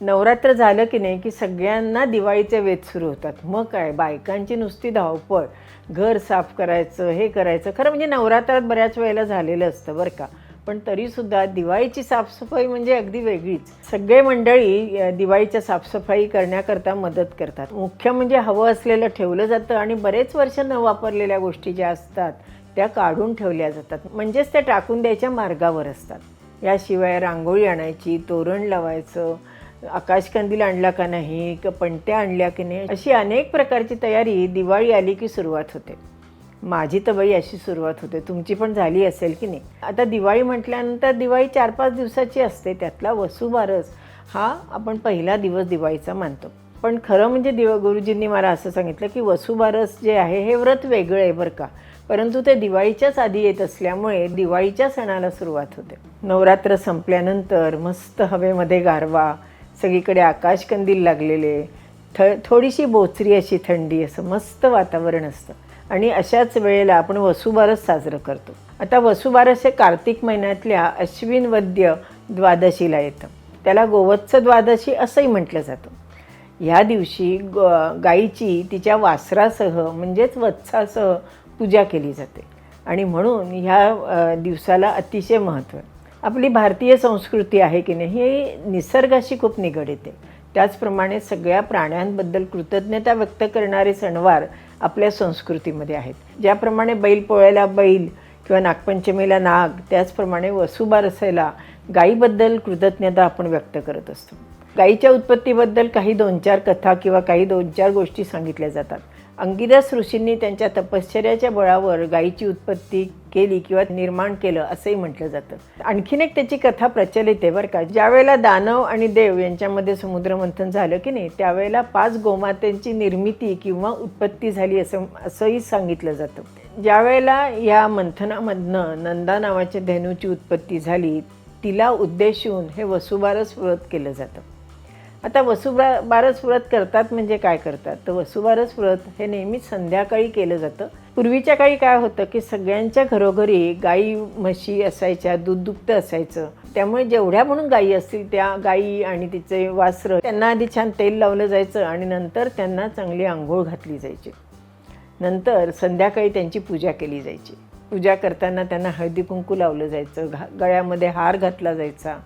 नवरात्र झालं की नाही की सगळ्यांना दिवाळीचे वेध सुरू होतात. मग काय? बायकांची नुसती धावपळ घर साफ करायचं हे करायचं. खरं म्हणजे नवरात्रात बऱ्याच वेळेला झालेलं असतं बरं का. पण तरीसुद्धा दिवाळीची साफसफाई म्हणजे अगदी वेगळीच. सगळे मंडळी दिवाळीच्या साफसफाई करण्याकरता मदत करतात. मुख्य म्हणजे हवं असलेलं ठेवलं जातं आणि बरेच वर्ष न वापरलेल्या गोष्टी ज्या असतात त्या काढून ठेवल्या जातात. म्हणजेच त्या टाकून द्यायच्या मार्गावर असतात. याशिवाय रांगोळी आणायची तोरण लावायचं आकाशकंदील आणला का नाही का पणत्या आणल्या की नाही अशी अनेक प्रकारची तयारी दिवाळी आली की सुरुवात होते. माझी तर बाई अशी सुरुवात होते. तुमची पण झाली असेल की नाही? आता दिवाळी म्हटल्यानंतर दिवाळी चार पाच दिवसाची असते. त्यातला वसुबारस हा आपण पहिला दिवस दिवाळीचा मानतो. पण खरं म्हणजे दिव गुरुजींनी मला असं सांगितलं की वसुबारस जे आहे हे व्रत वेगळं आहे बरं का. परंतु ते दिवाळीच्याच आधी येत असल्यामुळे दिवाळीच्या सणाला सुरुवात होते. नवरात्र संपल्यानंतर मस्त हवेमध्ये गारवा सगळीकडे आकाशकंदील लागलेले थ थोडीशी बोचरी अशी थंडी असं मस्त वातावरण असतं. आणि अशाच वेळेला आपण वसुबारस साजरं करतो. आता वसुबारस हे कार्तिक महिन्यातल्या अश्विन वद्य द्वादशीला येतं. त्याला गोवत्स द्वादशी असंही म्हटलं जातं. ह्या दिवशी ग गाईची तिच्या वासरासह म्हणजेच वत्सासह पूजा केली जाते. आणि म्हणून ह्या दिवसाला अतिशय महत्त्व आहे. आपली भारतीय संस्कृती आहे की नाही ही निसर्गाशी खूप निगडीत आहे. त्याचप्रमाणे सगळ्या प्राण्यांबद्दल कृतज्ञता व्यक्त करणारे सणवार आपल्या संस्कृतीमध्ये आहेत. ज्याप्रमाणे बैल पोळ्याला बैल किंवा नागपंचमीला नाग त्याचप्रमाणे वसुबारसेला गाईबद्दल कृतज्ञता आपण व्यक्त करत असतो. गाईच्या उत्पत्तीबद्दल काही दोन चार कथा किंवा काही दोन चार गोष्टी सांगितल्या जातात. अंगिरस ऋषींनी त्यांच्या तपश्चर्याच्या बळावर गायीची उत्पत्ती केली किंवा निर्माण केलं असंही म्हटलं जातं. आणखीन एक त्याची कथा प्रचलित आहे बरं का. ज्यावेळेला दानव आणि देव यांच्यामध्ये समुद्रमंथन झालं की नाही त्यावेळेला पाच गोमात्यांची निर्मिती किंवा उत्पत्ती झाली असं असंही सांगितलं जातं. ज्यावेळेला या मंथनामधनं नंदा नावाच्या धेनूची उत्पत्ती झाली तिला उद्देशून हे वसुबारस व्रत केलं जातं. आता वसुबा बारस व्रत करतात म्हणजे काय करतात? तर वसुबारस व्रत हे नेहमीच संध्याकाळी केलं जातं. पूर्वीच्या काळी काय होतं की सगळ्यांच्या घरोघरी गाई म्हशी असायच्या दूध दुभतं असायचं. त्यामुळे जेवढ्या म्हणून गायी असतील त्या गायी आणि तिचे वासरं त्यांना आधी छान तेल लावलं जायचं आणि नंतर त्यांना चांगली आंघोळ घातली जायची. नंतर संध्याकाळी त्यांची पूजा केली जायची. पूजा करताना त्यांना हळदी कुंकू लावलं जायचं घा गळ्यामध्ये हार घातला जायचा.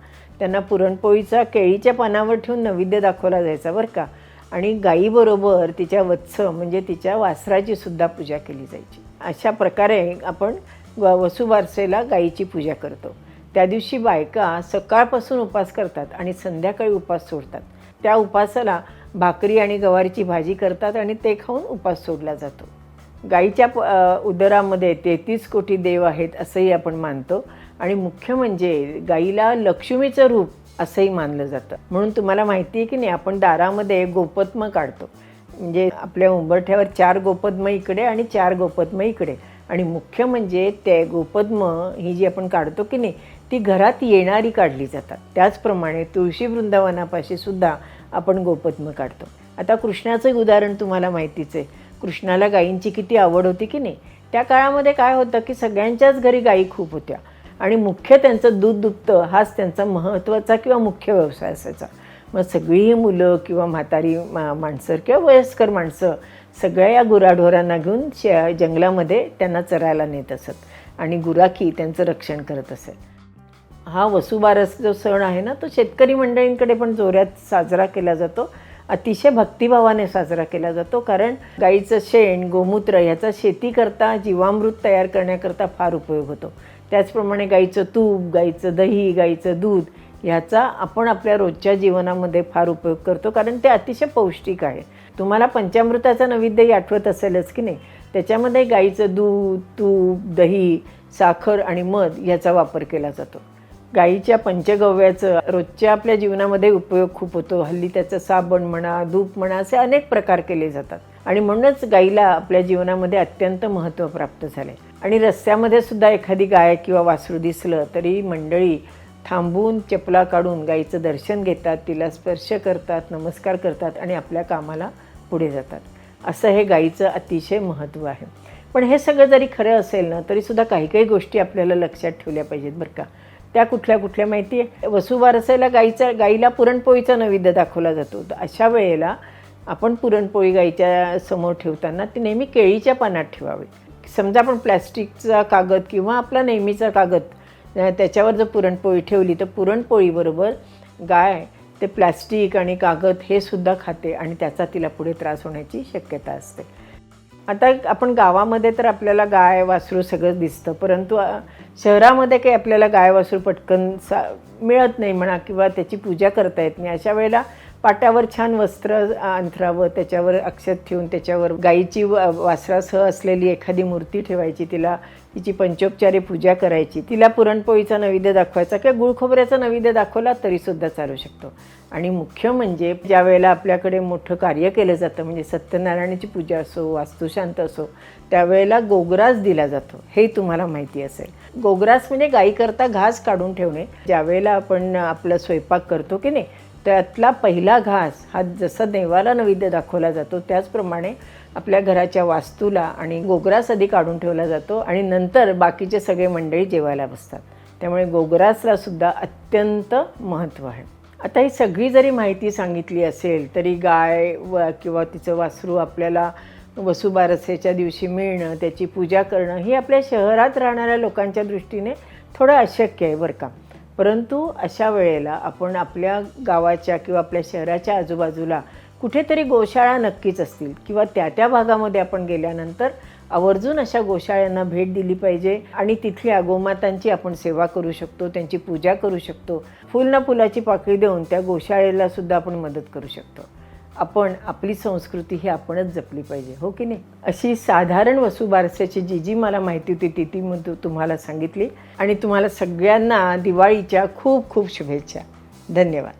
त्यांना पुरणपोळीचा केळीच्या पानावर ठेवून नैवेद्य दाखवला जायचा बरं का? आणि गायीबरोबर तिच्या वत्स म्हणजे तिच्या वासराची सुद्धा पूजा केली जायची. अशा प्रकारे आपण व वसुबारसेला गायीची पूजा करतो. त्या दिवशी बायका सकाळपासून उपास करतात आणि संध्याकाळी उपास सोडतात. त्या उपासाला भाकरी आणि गवारीची भाजी करतात आणि ते खाऊन उपास सोडला जातो. गाईच्या प उदरामध्ये तेहतीस कोटी देव आहेत असंही आपण मानतो. आणि मुख्य म्हणजे गाईला लक्ष्मीचं रूप असंही मानलं जातं. म्हणून तुम्हाला माहिती आहे की नाही आपण दारामध्ये गोपद्म काढतो. म्हणजे आपल्या उंबरठ्यावर चार गोपद्म इकडे आणि चार गोपद्म इकडे. आणि मुख्य म्हणजे ते गोपद्म ही जी आपण काढतो की नाही ती घरात येणारी काढली जातात. त्याचप्रमाणे तुळशी वृंदावनापाशी सुद्धा आपण गोपद्म काढतो. आता कृष्णाचं एक उदाहरण तुम्हाला माहितीच आहे. कृष्णाला गायींची किती आवड होती की नाही त्या काळामध्ये काय होतं की सगळ्यांच्याच घरी गायी खूप होत्या. आणि मुख्य त्यांचं दूध दुभतं हाच त्यांचा महत्त्वाचा किंवा मुख्य व्यवसाय असायचा. मग सगळी मुलं किंवा म्हातारी मा माणसं किंवा वयस्कर माणसं सगळ्या या गुराढोरांना घेऊन श जंगलामध्ये त्यांना चरायला नेत असत. आणि गुराखी त्यांचं रक्षण करत असेल हा वसुबारस जो सण आहे ना तो शेतकरी मंडळींकडे पण जोऱ्यात साजरा केला जातो. अतिशय भक्तिभावाने साजरा केला जातो. कारण गाईचं शेण गोमूत्र ह्याचा शेती करता जीवामृत तयार करण्याकरता फार उपयोग होतो. त्याचप्रमाणे गाईचं तूप गाईचं दही गाईचं दूध ह्याचा आपण आपल्या रोजच्या जीवनामध्ये फार उपयोग करतो कारण ते अतिशय पौष्टिक आहे. तुम्हाला पंचामृताचं नैवेद्यही आठवत असेलच की नाही? त्याच्यामध्ये गाईचं दूध तूप दही साखर आणि मध याचा वापर केला जातो. गाईच्या पंचगव्याचं रोजच्या आपल्या जीवनामध्ये उपयोग खूप होतो. हल्ली त्याचं साबण म्हणा धूप म्हणा असे अनेक प्रकार केले जातात. आणि म्हणूनच गाईला आपल्या जीवनामध्ये अत्यंत महत्त्व प्राप्त झाले आणि रस्त्यामध्ये सुद्धा एखादी गाय किंवा वासरू दिसलं तरी मंडळी थांबून चपला काढून गाईचं दर्शन घेतात तिला स्पर्श करतात नमस्कार करतात आणि आपल्या कामाला पुढे जातात. असं हे गाईचं अतिशय महत्त्व आहे. पण हे सगळं जरी खरं असेल ना तरीसुद्धा काही काही गोष्टी आपल्याला लक्षात ठेवल्या पाहिजेत बरं का. त्या कुठल्या कुठल्या माहिती आहे? वसुबारसेला गाईचा गाईला पुरणपोळीचा नैवेद्य दाखवला जातो. तर अशा वेळेला आपण पुरणपोळी गाईच्या समोर ठेवताना ती नेहमी केळीच्या पानात ठेवावी. समजा आपण प्लॅस्टिकचा कागद किंवा आपला नेहमीचा कागद त्याच्यावर जर पुरणपोळी ठेवली तर पुरणपोळीबरोबर गाय ते प्लॅस्टिक आणि कागद हे सुद्धा खाते आणि त्याचा तिला पुढे त्रास होण्याची शक्यता असते. आता आपण गावामध्ये तर आपल्याला गाय वासरू सगळं दिसतं परंतु शहरामध्ये काही आपल्याला गाय वासरू पटकन सा मिळत नाही म्हणा किंवा त्याची पूजा करता येत नाही. अशा वेळेला पाट्यावर छान वस्त्र अंथरावं त्याच्यावर अक्षत ठेवून त्याच्यावर गाईची वासरासह असलेली एखादी मूर्ती ठेवायची तिला. तिची पंचोपचारी पूजा करायची. तिला पुरणपोळीचा नैवेद्य दाखवायचा किंवा गुळखोबऱ्याचा नैवेद्य दाखवला तरीसुद्धा चालू शकतो. आणि मुख्य म्हणजे ज्या वेळेला आपल्याकडे मोठं कार्य केलं जातं म्हणजे सत्यनारायणाची पूजा असो वास्तुशांत असो त्यावेळेला गोग्रास दिला जातो. हे तुम्हाला माहिती असेल. गोग्रास म्हणजे गाईकरता घास काढून ठेवणे. ज्यावेळेला आपण आपला स्वयंपाक करतो की नाही त्यातला पहिला घास हा जसा देवाला नैवेद्य दाखवला जातो त्याचप्रमाणे आपल्या घराच्या वास्तूला आणि गोग्रास आधी काढून ठेवला जातो आणि नंतर बाकीचे सगळे मंडळी जेवायला बसतात. त्यामुळे गोगरासला सुद्धा अत्यंत महत्त्व आहे. आता ही सगळी जरी माहिती सांगितली असेल तरी गाय व किंवा तिचं वासरू आपल्याला वसुबारसेच्या दिवशी मिळणं त्याची पूजा करणं ही आपल्या शहरात राहणाऱ्या लोकांच्या दृष्टीने थोडं अशक्य आहे बरं का. परंतु अशा वेळेला आपण आपल्या गावाच्या किंवा आपल्या शहराच्या आजूबाजूला कुठेतरी गोशाळा नक्कीच असतील किंवा त्या त्या भागामध्ये आपण गेल्यानंतर आवर्जून अशा गोशाळ्यांना भेट दिली पाहिजे आणि तिथल्या गोमातांची आपण सेवा करू शकतो त्यांची पूजा करू शकतो फुल ना फुलाची पाकळी देऊन त्या गोशाळेला सुद्धा आपण मदत करू शकतो. आपण आपली संस्कृती ही आपणच जपली पाहिजे हो की नाही? अशी साधारण वसुबारसेची जी जी मला माहिती होती ती ती मी तुम्हाला सांगितली. आणि तुम्हाला सगळ्यांना दिवाळीच्या खूप खूप शुभेच्छा. धन्यवाद.